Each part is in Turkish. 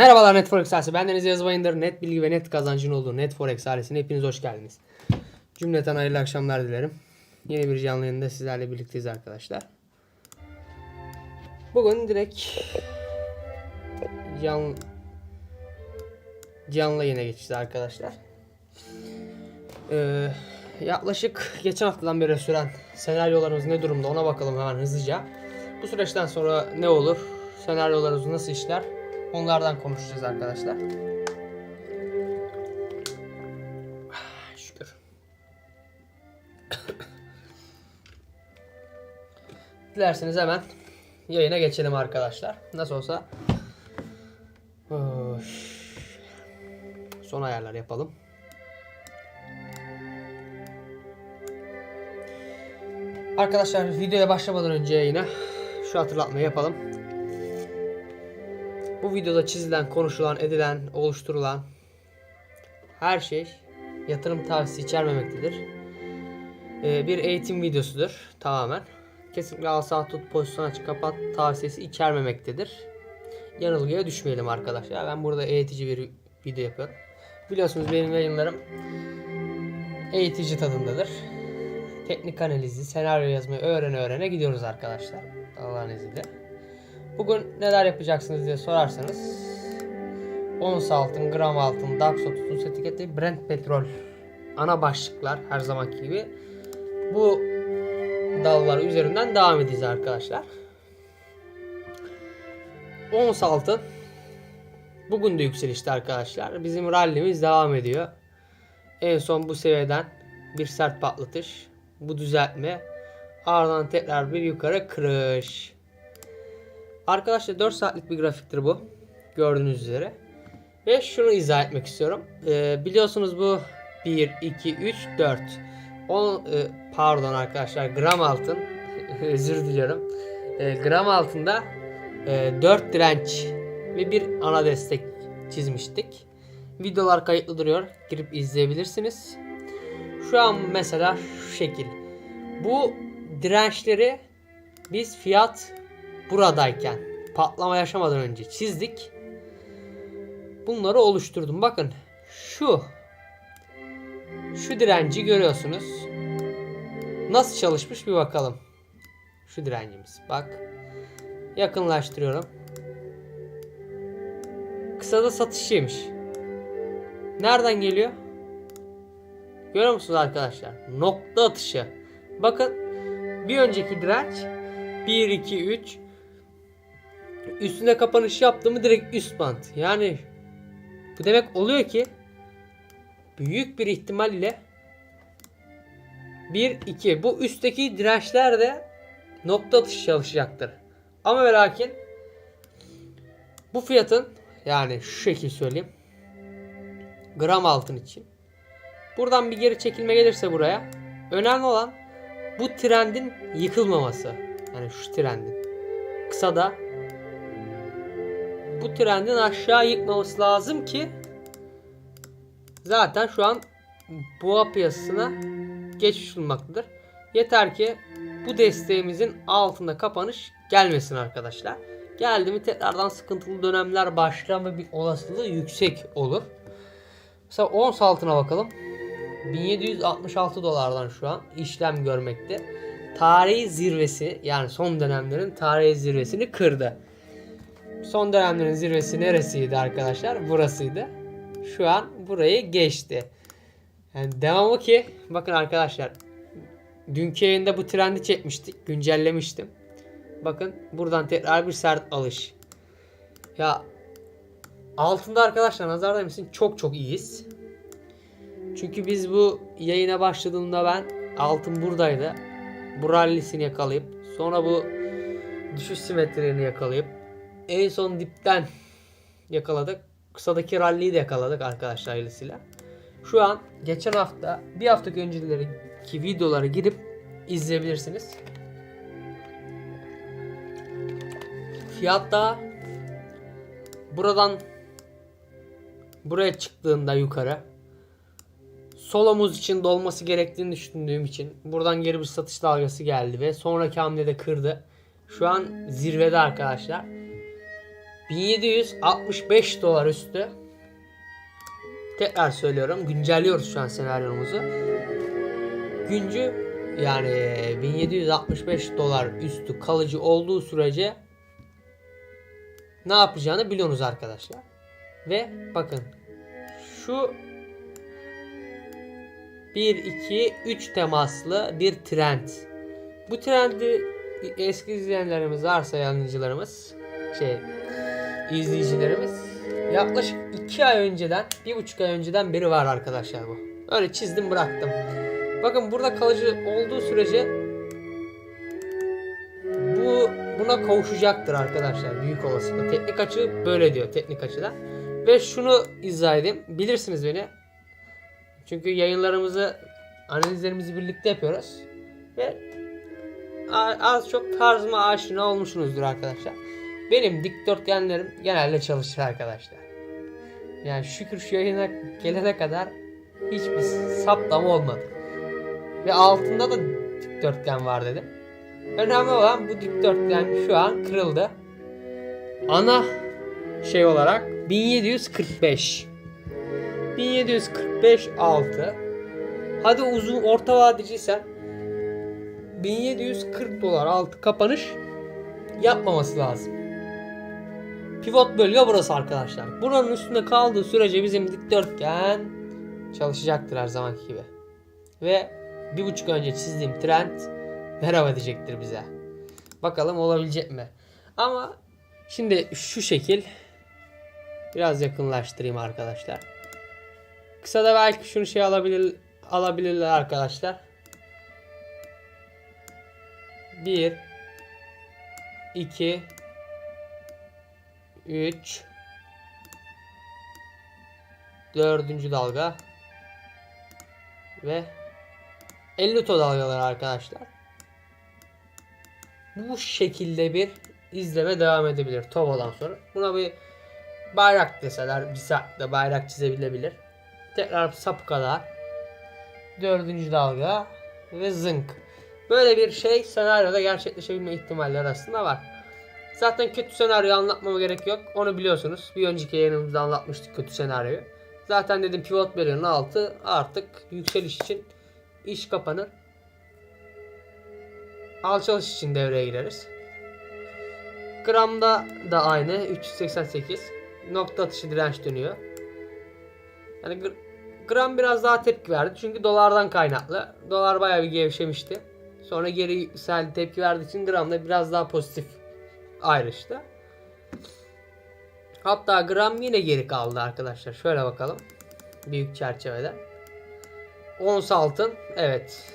Merhabalar Net Forex ailesi. Ben Deniz Yaz Bayındır. Net bilgi ve net kazancın olduğu Net Forex ailesine hepiniz hoş geldiniz. Cümleten hayırlı akşamlar dilerim. Yeni bir canlı yayında sizlerle birlikteyiz arkadaşlar. Bugün direkt can canlı yayına geçeceğiz arkadaşlar. Ee, yaklaşık geçen haftadan beri süren senaryolarımız ne durumda ona bakalım hemen hızlıca. Bu süreçten sonra ne olur? Senaryolarımız nasıl işler? Onlardan konuşacağız arkadaşlar. Ah, Şükür. Dilerseniz hemen yayına geçelim arkadaşlar. Nasıl olsa son ayarlar yapalım. Arkadaşlar videoya başlamadan önce yayına şu hatırlatmayı yapalım. Bu videoda çizilen, konuşulan, edilen, oluşturulan her şey yatırım tavsiyesi içermemektedir. Ee, bir eğitim videosudur tamamen. Kesinlikle al sağ tut pozisyon aç kapat tavsiyesi içermemektedir. Yanılgıya düşmeyelim arkadaşlar. Ben burada eğitici bir video yapıyorum. Biliyorsunuz benim yayınlarım eğitici tadındadır. Teknik analizi, senaryo yazmayı öğrene öğrene gidiyoruz arkadaşlar. Allah'ın izniyle. Bugün neler yapacaksınız diye sorarsanız ons altın, gram altın, DAX 30 etiketi, Brent petrol ana başlıklar her zamanki gibi bu dallar üzerinden devam edeceğiz arkadaşlar. Ons altın bugün de yükselişte arkadaşlar. Bizim rallimiz devam ediyor. En son bu seviyeden bir sert patlatış, bu düzeltme, ardından tekrar bir yukarı kırış. Arkadaşlar 4 saatlik bir grafiktir bu. Gördüğünüz üzere. Ve şunu izah etmek istiyorum. Ee, biliyorsunuz bu 1, 2, 3, 4. 10, e, pardon arkadaşlar gram altın. Özür diliyorum. E, gram altında e, 4 direnç ve bir ana destek çizmiştik. Videolar kayıtlı duruyor. Girip izleyebilirsiniz. Şu an mesela şu şekil. Bu dirençleri biz fiyat buradayken patlama yaşamadan önce çizdik. Bunları oluşturdum. Bakın şu şu direnci görüyorsunuz. Nasıl çalışmış bir bakalım. Şu direncimiz. Bak. Yakınlaştırıyorum. Kısada satışıymış. Nereden geliyor? Görüyor musunuz arkadaşlar? Nokta atışı. Bakın bir önceki direnç 1 2 3 üstüne kapanış yaptığımı direkt üst bant. Yani bu demek oluyor ki büyük bir ihtimal ile 1 2 bu üstteki dirençler de nokta atışı çalışacaktır. Ama ve lakin bu fiyatın yani şu şekil söyleyeyim gram altın için buradan bir geri çekilme gelirse buraya önemli olan bu trendin yıkılmaması. Yani şu trendin. Kısa da bu trendin aşağı yıkmaması lazım ki zaten şu an boğa piyasasına geçmiş bulunmaktadır. Yeter ki bu desteğimizin altında kapanış gelmesin arkadaşlar. Geldi mi tekrardan sıkıntılı dönemler başlama bir olasılığı yüksek olur. Mesela ons altına bakalım. 1766 dolardan şu an işlem görmekte. Tarihi zirvesi yani son dönemlerin tarihi zirvesini kırdı. Son dönemlerin zirvesi neresiydi arkadaşlar? Burasıydı. Şu an burayı geçti. Yani devamı ki bakın arkadaşlar dünkü yayında bu trendi çekmiştik. Güncellemiştim. Bakın buradan tekrar bir sert alış. Ya altında arkadaşlar nazar değmesin çok çok iyiyiz. Çünkü biz bu yayına başladığımda ben altın buradaydı. Bu rallisini yakalayıp sonra bu düşüş simetrilerini yakalayıp en son dipten yakaladık. Kısadaki ralliyi de yakaladık arkadaşlar hayırlısıyla. Şu an geçen hafta bir hafta önceleriki videolara girip izleyebilirsiniz. Fiyatta buradan buraya çıktığında yukarı sol omuz için dolması gerektiğini düşündüğüm için buradan geri bir satış dalgası geldi ve sonraki hamlede kırdı. Şu an zirvede arkadaşlar. 1765 dolar üstü. Tekrar söylüyorum. Güncelliyoruz şu an senaryomuzu. Güncü yani 1765 dolar üstü kalıcı olduğu sürece ne yapacağını biliyorsunuz arkadaşlar. Ve bakın şu 1 2 3 temaslı bir trend. Bu trendi eski izleyenlerimiz, varsa yayıncılarımız, şey izleyicilerimiz yaklaşık 2 ay önceden, 1,5 ay önceden beri var arkadaşlar bu. Öyle çizdim bıraktım. Bakın burada kalıcı olduğu sürece bu buna kavuşacaktır arkadaşlar büyük olasılıkla. Teknik açı böyle diyor teknik açıdan. Ve şunu izah edeyim. Bilirsiniz beni. Çünkü yayınlarımızı analizlerimizi birlikte yapıyoruz. Ve az çok tarzıma aşina olmuşsunuzdur arkadaşlar. Benim dikdörtgenlerim genelde çalışır arkadaşlar. Yani şükür şu yayına gelene kadar hiçbir saptama olmadı. Ve altında da dikdörtgen var dedim. Önemli olan bu dikdörtgen şu an kırıldı. Ana şey olarak 1745. 1745 altı. Hadi uzun orta vadeciysen 1740 dolar altı kapanış yapmaması lazım. Pivot bölge burası arkadaşlar. Buranın üstünde kaldığı sürece bizim dikdörtgen çalışacaktır her zamanki gibi. Ve bir buçuk önce çizdiğim trend merhaba diyecektir bize. Bakalım olabilecek mi? Ama şimdi şu şekil biraz yakınlaştırayım arkadaşlar. Kısa da belki şunu şey alabilir alabilirler arkadaşlar. 1 2 3 Dördüncü dalga ve 50 to dalgalar arkadaşlar. Bu şekilde bir izleme devam edebilir Tovo'dan sonra. Buna bir bayrak deseler bir saatte bayrak çizebilebilir. Tekrar sapı kadar. Dördüncü dalga ve zınk. Böyle bir şey senaryoda gerçekleşebilme ihtimalleri arasında var. Zaten kötü senaryo anlatmama gerek yok. Onu biliyorsunuz. Bir önceki yayınımızda anlatmıştık kötü senaryoyu. Zaten dedim pivot bölgenin altı artık yükseliş için iş kapanır. Alçalış için devreye gireriz. Gramda da aynı 388. Nokta atışı direnç dönüyor. Yani gr- gram biraz daha tepki verdi çünkü dolardan kaynaklı. Dolar bayağı bir gevşemişti. Sonra geri yükseldi tepki verdiği için gram da biraz daha pozitif ayrıştı. Hatta gram yine geri kaldı arkadaşlar. Şöyle bakalım. Büyük çerçevede. Ons altın. Evet.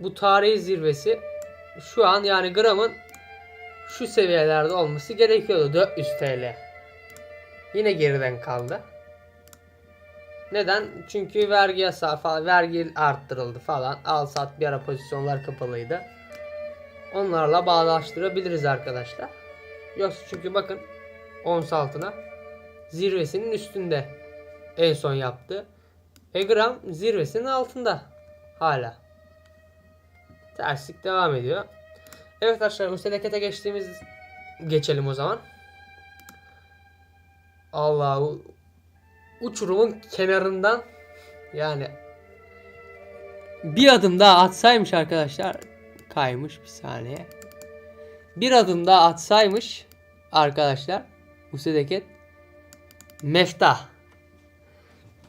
Bu tarihi zirvesi şu an yani gramın şu seviyelerde olması gerekiyordu. 400 TL. Yine geriden kaldı. Neden? Çünkü vergi yasağı falan, vergi arttırıldı falan. Al sat bir ara pozisyonlar kapalıydı. Onlarla bağdaştırabiliriz arkadaşlar. Yoksa çünkü bakın ons altına zirvesinin üstünde en son yaptı. Ve gram zirvesinin altında hala. Terslik devam ediyor. Evet arkadaşlar müstelekete geçtiğimiz geçelim o zaman. Allah uçurumun kenarından yani bir adım daha atsaymış arkadaşlar kaymış bir saniye. Bir adım daha atsaymış arkadaşlar müsteleket meftah.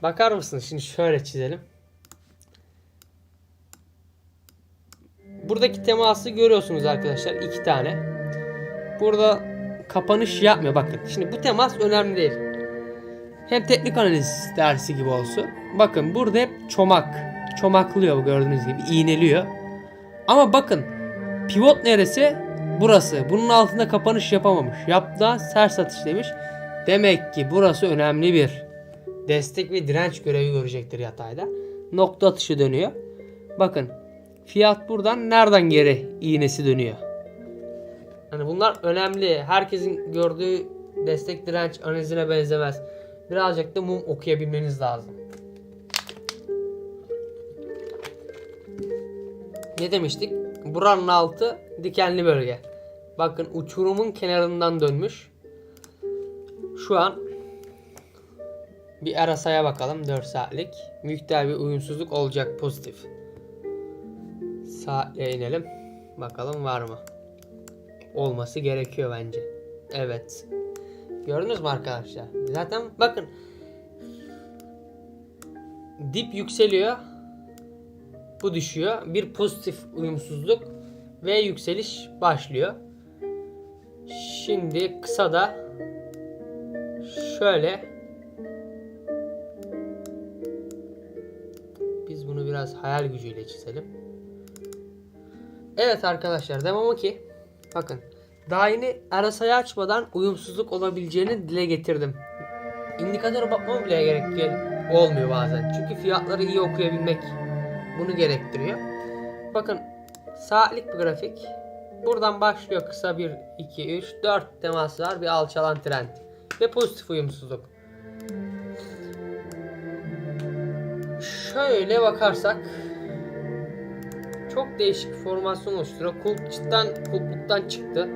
Bakar mısınız? Şimdi şöyle çizelim. Buradaki teması görüyorsunuz arkadaşlar. iki tane. Burada kapanış yapmıyor. Bakın. Şimdi bu temas önemli değil. Hem teknik analiz dersi gibi olsun. Bakın burada hep çomak. Çomaklıyor gördüğünüz gibi. iğneliyor. Ama bakın. Pivot neresi? Burası. Bunun altında kapanış yapamamış. Yaptığı sert satış demiş. Demek ki burası önemli bir destek ve direnç görevi görecektir yatayda. Nokta atışı dönüyor. Bakın fiyat buradan nereden geri iğnesi dönüyor. Hani bunlar önemli. Herkesin gördüğü destek direnç analizine benzemez. Birazcık da mum okuyabilmeniz lazım. Ne demiştik? Buranın altı dikenli bölge. Bakın uçurumun kenarından dönmüş. Şu an bir arasaya bakalım 4 saatlik. Miktar bir uyumsuzluk olacak pozitif. Saatle inelim. Bakalım var mı? Olması gerekiyor bence. Evet. Gördünüz mü arkadaşlar? Zaten bakın dip yükseliyor. Bu düşüyor. Bir pozitif uyumsuzluk ve yükseliş başlıyor. Şimdi kısa da şöyle biz bunu biraz hayal gücüyle çizelim. Evet arkadaşlar devamı ki bakın daha yeni arasayı açmadan uyumsuzluk olabileceğini dile getirdim. İndikatöre bakmam bile gerek olmuyor bazen. Çünkü fiyatları iyi okuyabilmek bunu gerektiriyor. Bakın saatlik bir grafik. Buradan başlıyor kısa bir 2 3 4 temas var bir alçalan trend ve pozitif uyumsuzluk. Şöyle bakarsak çok değişik formasyon oluşturuyor. Kulp cidden kulpluktan çıktı.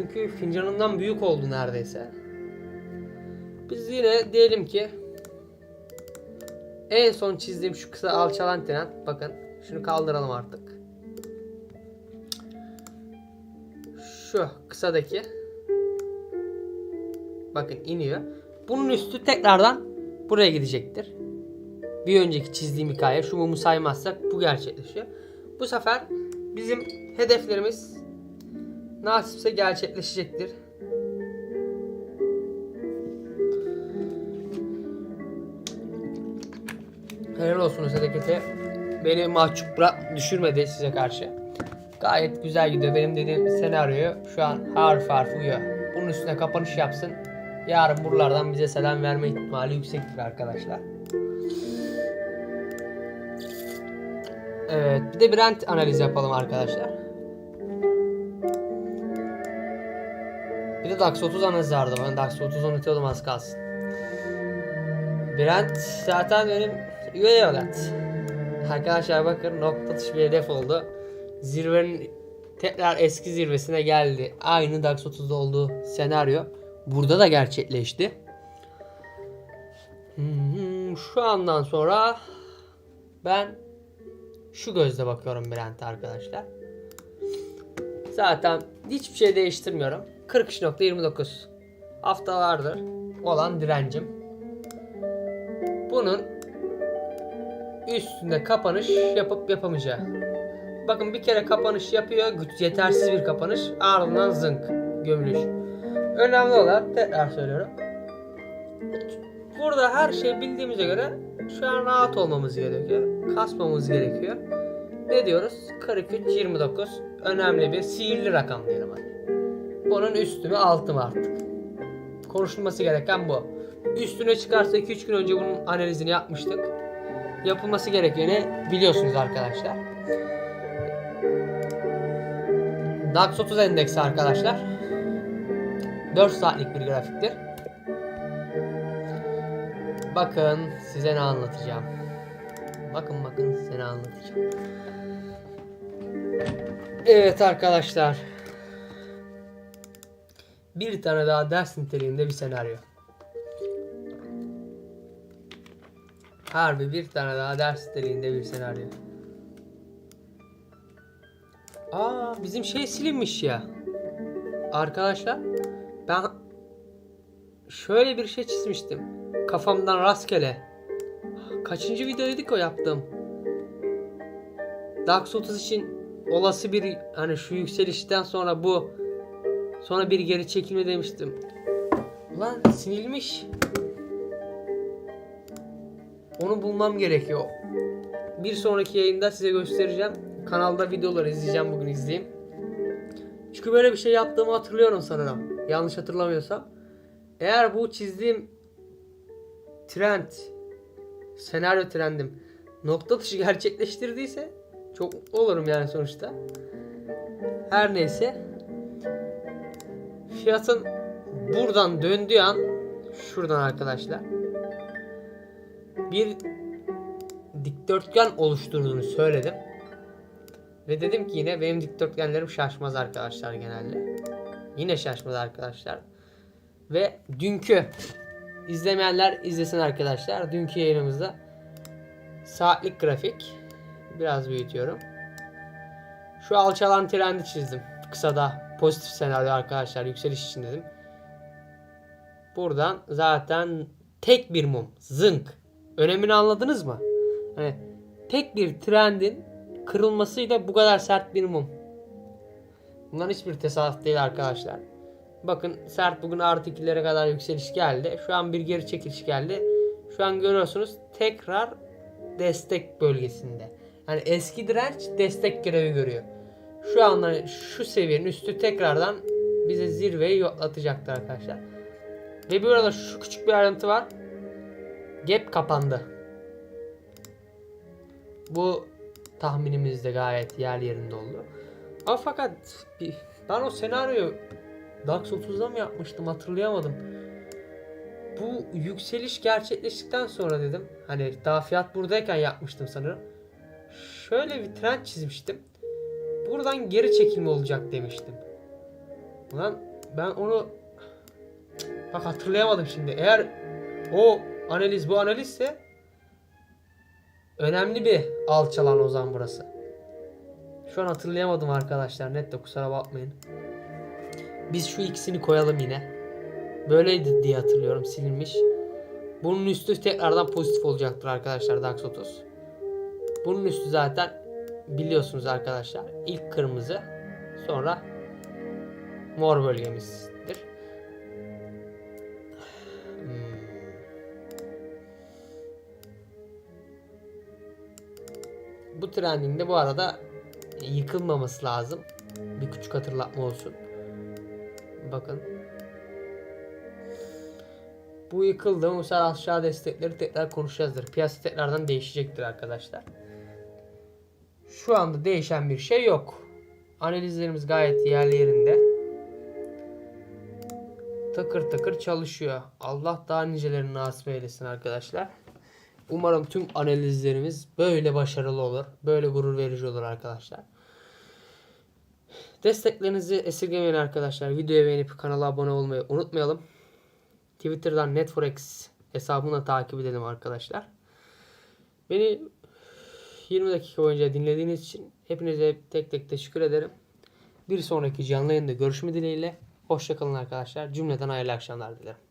Çünkü fincanından büyük oldu neredeyse. Biz yine diyelim ki en son çizdiğim şu kısa alçalan trend bakın şunu kaldıralım artık. Şu kısadaki bakın iniyor. Bunun üstü tekrardan buraya gidecektir. Bir önceki çizdiğim hikaye şu mumu saymazsak bu gerçekleşiyor. Bu sefer bizim hedeflerimiz nasipse gerçekleşecektir. Helal olsun harekete. Beni mahcup bırak, düşürmedi size karşı. Gayet güzel gidiyor. Benim dediğim senaryoyu şu an harf harf uyuyor. Bunun üstüne kapanış yapsın. Yarın buralardan bize selam verme ihtimali yüksektir arkadaşlar. Evet, bir de Brent analizi yapalım arkadaşlar. De DAX 30 analizi vardı. Ben DAX 30 unutuyordum az kalsın. Brent zaten benim üye evlat. Arkadaşlar bakın nokta atışı bir hedef oldu. Zirvenin tekrar eski zirvesine geldi. Aynı DAX 30'da olduğu senaryo burada da gerçekleşti. Hmm, Şu andan sonra ben şu gözle bakıyorum Brent'e arkadaşlar. Zaten hiçbir şey değiştirmiyorum. 43.29 haftalardır olan direncim. Bunun üstünde kapanış yapıp yapamayacağı. Bakın bir kere kapanış yapıyor. güç- Yetersiz bir kapanış. Ardından zınk. Gömülüş. Önemli olan tekrar söylüyorum. Burada her şey bildiğimize göre şu an rahat olmamız gerekiyor. Kasmamız gerekiyor. Ne diyoruz? 43 29 önemli bir sihirli rakam diyelim hadi. Bunun üstü mü altı artık? Konuşulması gereken bu. Üstüne çıkarsa 2-3 gün önce bunun analizini yapmıştık. Yapılması gerekeni biliyorsunuz arkadaşlar. DAX 30 endeksi arkadaşlar. 4 saatlik bir grafiktir. Bakın size ne anlatacağım. Bakın bakın size ne anlatacağım. Evet arkadaşlar. Bir tane daha ders niteliğinde bir senaryo. Harbi bir tane daha ders niteliğinde bir senaryo. Aa bizim şey silinmiş ya. Arkadaşlar ben şöyle bir şey çizmiştim. Kafamdan rastgele. Kaçıncı videoydu o yaptım? DAX 30 için olası bir hani şu yükselişten sonra bu sonra bir geri çekilme demiştim. Ulan sinilmiş. Onu bulmam gerekiyor. Bir sonraki yayında size göstereceğim. Kanalda videoları izleyeceğim bugün izleyeyim. Çünkü böyle bir şey yaptığımı hatırlıyorum sanırım. Yanlış hatırlamıyorsam. Eğer bu çizdiğim trend, senaryo trendim nokta atışı gerçekleştirdiyse çok mutlu olurum yani sonuçta. Her neyse. Fiyatın buradan döndüğü an şuradan arkadaşlar bir dikdörtgen oluşturduğunu söyledim. Ve dedim ki yine benim dikdörtgenlerim şaşmaz arkadaşlar genelde. Yine şaşmaz arkadaşlar. Ve dünkü izlemeyenler izlesin arkadaşlar. Dünkü yayınımızda saatlik grafik biraz büyütüyorum. Şu alçalan trendi çizdim. Kısada pozitif senaryo arkadaşlar yükseliş için dedim. Buradan zaten tek bir mum zınk. Önemini anladınız mı? Hani tek bir trendin kırılmasıyla bu kadar sert bir mum. Bunların hiçbir tesadüf değil arkadaşlar. Bakın sert bugün artı 2'lere kadar yükseliş geldi. Şu an bir geri çekiliş geldi. Şu an görüyorsunuz tekrar destek bölgesinde. Yani eski direnç destek görevi görüyor. Şu anda şu seviyenin üstü tekrardan bize zirveyi yoklatacaktır arkadaşlar. Ve bir arada şu küçük bir ayrıntı var. Gap kapandı. Bu tahminimiz de gayet yer yerinde oldu. Ama fakat ben o senaryoyu Dax 30'da mı yapmıştım hatırlayamadım. Bu yükseliş gerçekleştikten sonra dedim. Hani daha fiyat buradayken yapmıştım sanırım. Şöyle bir trend çizmiştim. Buradan geri çekilme olacak demiştim. Ulan ben onu bak hatırlayamadım şimdi. Eğer o analiz bu analizse önemli bir alçalan o zaman burası. Şu an hatırlayamadım arkadaşlar. Net de kusura bakmayın. Biz şu ikisini koyalım yine. Böyleydi diye hatırlıyorum silinmiş. Bunun üstü tekrardan pozitif olacaktır arkadaşlar DAX 30. Bunun üstü zaten biliyorsunuz arkadaşlar. İlk kırmızı sonra mor bölgemizdir. Hmm. Bu trendin de bu arada yıkılmaması lazım. Bir küçük hatırlatma olsun. Bakın. Bu yıkıldı. Mesela aşağı destekleri tekrar konuşacağızdır. Piyasa tekrardan değişecektir arkadaşlar. Şu anda değişen bir şey yok. Analizlerimiz gayet yerli yerinde. Takır takır çalışıyor. Allah daha nicelerini nasip eylesin arkadaşlar. Umarım tüm analizlerimiz böyle başarılı olur. Böyle gurur verici olur arkadaşlar. Desteklerinizi esirgemeyin arkadaşlar. Videoyu beğenip kanala abone olmayı unutmayalım. Twitter'dan Netforex hesabını takip edelim arkadaşlar. Beni 20 dakika boyunca dinlediğiniz için hepinize tek tek teşekkür ederim. Bir sonraki canlı yayında görüşme dileğiyle. Hoşçakalın arkadaşlar. Cümleden hayırlı akşamlar dilerim.